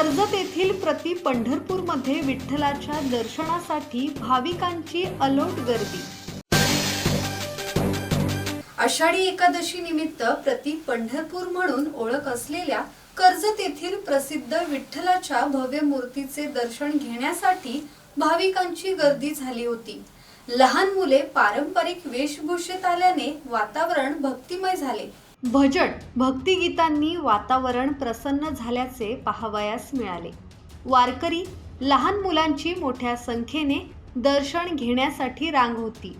कर्जत येथील प्रति पंढरपूरमध्ये विठ्ठलाच्या दर्शनासाठी भाविकांची अलोट गर्दी. आषाढी एकादशी निमित्त प्रति पंढरपूर म्हणून ओळख असलेल्या कर्जत येथील प्रसिद्ध विठ्ठलाच्या भव्य मूर्तीचे दर्शन घेण्यासाठी भाविकांची गर्दी झाली होती. लहान मुले पारंपरिक वेशभूषेत आल्याने वातावरण भक्तिमय झाले. भजन भक्तिगीतांनी वातावरण प्रसन्न झाल्याचे पाहावयास मिळाले. वारकरी लहान मुलांची मोठ्या संख्येने दर्शन घेण्यासाठी रांग होती.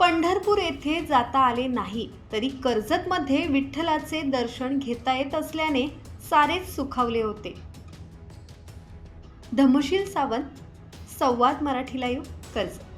पंढरपूर येथे जाता आले नाही तरी कर्जतमध्ये विठ्ठलाचे दर्शन घेता येत असल्याने सारेच सुखावले होते. धमशील सावंत संवाद मराठी लाईव्ह कर्जत.